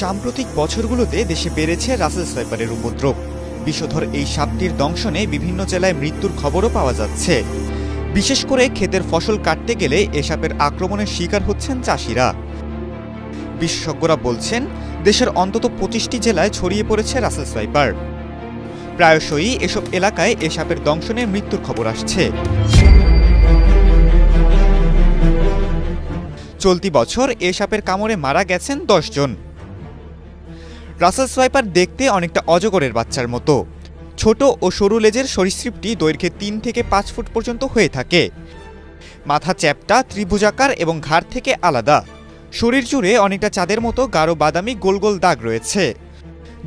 সাম্প্রতিক বছরগুলোতে দেশে বেড়েছে রাসেল সাইপারের উপদ্রব। বিষধর এই সাপটির দংশনে বিভিন্ন জেলায় মৃত্যুর খবরও পাওয়া যাচ্ছে। বিশেষ করে ক্ষেতের ফসল কাটতে গেলে এ সাপের আক্রমণের শিকার হচ্ছেন চাষিরা। বিশেষজ্ঞরা বলছেন, দেশের অন্তত পঁচিশটি জেলায় ছড়িয়ে পড়েছে রাসেল সাইপার প্রায়শই এসব এলাকায় এ সাপের দংশনে মৃত্যুর খবর আসছে। চলতি বছর এ সাপের কামড়ে মারা গেছেন জন। রাসেল সোয়াইপার দেখতে অনেকটা অজগরের বাচ্চার মতো। ছোট ও সরু লেজের সরীসৃপটি দৈর্ঘ্যে তিন থেকে পাঁচ ফুট পর্যন্ত হয়ে থাকে। মাথা চ্যাপটা ত্রিভুজাকার এবং ঘাড় থেকে আলাদা। শরীর জুড়ে অনেকটা চাঁদের মতো গাঢ় বাদামি গোল গোল দাগ রয়েছে।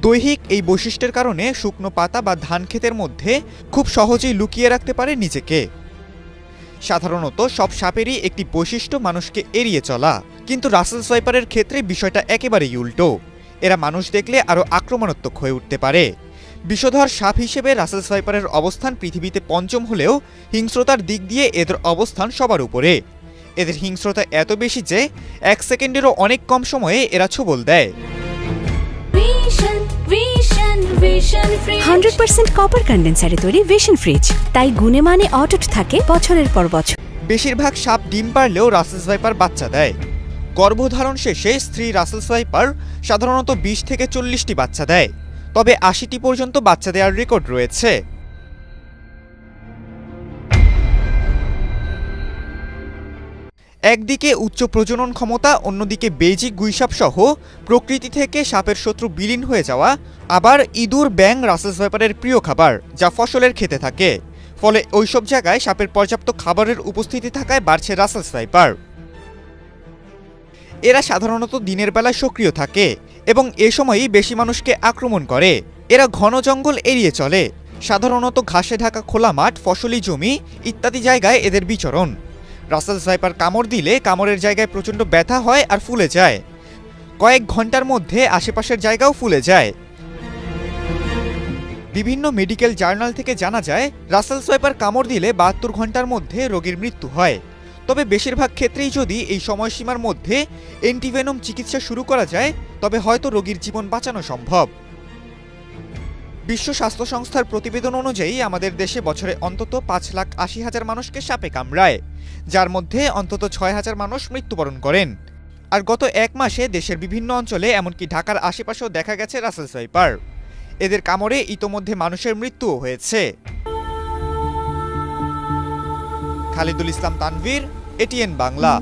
দৈহিক এই বৈশিষ্ট্যের কারণে শুকনো পাতা বা ধান ক্ষেতের মধ্যে খুব সহজেই লুকিয়ে রাখতে পারে নিজেকে। সাধারণত সব সাপেরই একটি বৈশিষ্ট্য মানুষকে এড়িয়ে চলা। কিন্তু রাসেল সোয়াইপারের ক্ষেত্রে বিষয়টা একেবারেই উল্টো। এরা মানুষ দেখলে আরও আক্রমণাত্মক হয়ে উঠতে পারে। বিষধর সাপ হিসেবে রাসেল সোয়াইপারের অবস্থান পৃথিবীতে পঞ্চম হলেও হিংস্রতার দিক দিয়ে এদের অবস্থান সবার উপরে। এদের হিংস্রতা এত বেশি যে এক সেকেন্ডেরও অনেক কম সময়ে এরা ছবল দেয়। Vision Vision Vision free hundred percent copper কন্ডেন্সারে তৈরি ভিশন ফ্রিজ তাই গুণে মানে অটুট থাকে বছরের পর বছর। বেশিরভাগ সাপ ডিম পারলেও রাসেল সোয়াইপার বাচ্চা দেয়। গর্ভধারণ শেষে স্ত্রী রাসেল সোয়াইপার সাধারণত বিশ থেকে চল্লিশটি বাচ্চা দেয়। তবে আশিটি পর্যন্ত বাচ্চা দেওয়ার রেকর্ড রয়েছে। একদিকে উচ্চ প্রজনন ক্ষমতা, অন্যদিকে বেজিক গুইসাপ সহ প্রকৃতি থেকে সাপের শত্রু বিলীন হয়ে যাওয়া, আবার ইঁদুর ব্যাং রাসেল সোয়াইপারের প্রিয় খাবার, যা ফসলের খেতে থাকে। ফলে ওইসব জায়গায় সাপের পর্যাপ্ত খাবারের উপস্থিতি থাকায় বাড়ছে রাসেল সোয়াইপার। এরা সাধারণত দিনের বেলায় সক্রিয় থাকে এবং এ সময়ই বেশি মানুষকে আক্রমণ করে। এরা ঘন জঙ্গল এড়িয়ে চলে। সাধারণত ঘাসে ঢাকা খোলা মাঠ, ফসলি জমি ইত্যাদি জায়গায় এদের বিচরণ। রাসেল সাইপার কামড় দিলে কামড়ের জায়গায় প্রচণ্ড ব্যথা হয় আর ফুলে যায়। কয়েক ঘণ্টার মধ্যে আশেপাশের জায়গাও ফুলে যায়। বিভিন্ন মেডিকেল জার্নাল থেকে জানা যায়, রাসেল সোয়াইপার কামড় দিলে বাহাত্তর ঘণ্টার মধ্যে রোগীর মৃত্যু হয়। তবে বেশিরভাগ ক্ষেত্রেই যদি এই সময়সীমার মধ্যে অ্যান্টিভেনম চিকিৎসা শুরু করা যায়, তবে হয়তো রোগীর জীবন বাঁচানো সম্ভব। বিশ্ব স্বাস্থ্য সংস্থার প্রতিবেদন অনুযায়ী, আমাদের দেশে বছরে অন্তত পাঁচ লাখ আশি হাজার মানুষকে সাপে কামড়ায়, যার মধ্যে অন্তত ছয় হাজার মানুষ মৃত্যুবরণ করেন। আর গত এক মাসে দেশের বিভিন্ন অঞ্চলে, এমনকি ঢাকার আশেপাশেও দেখা গেছে রাসেল সোয়াইপার এদের কামড়ে ইতোমধ্যে মানুষের মৃত্যুও হয়েছে। খালিদুল ইসলাম তানভীর এটিএন বাংলা।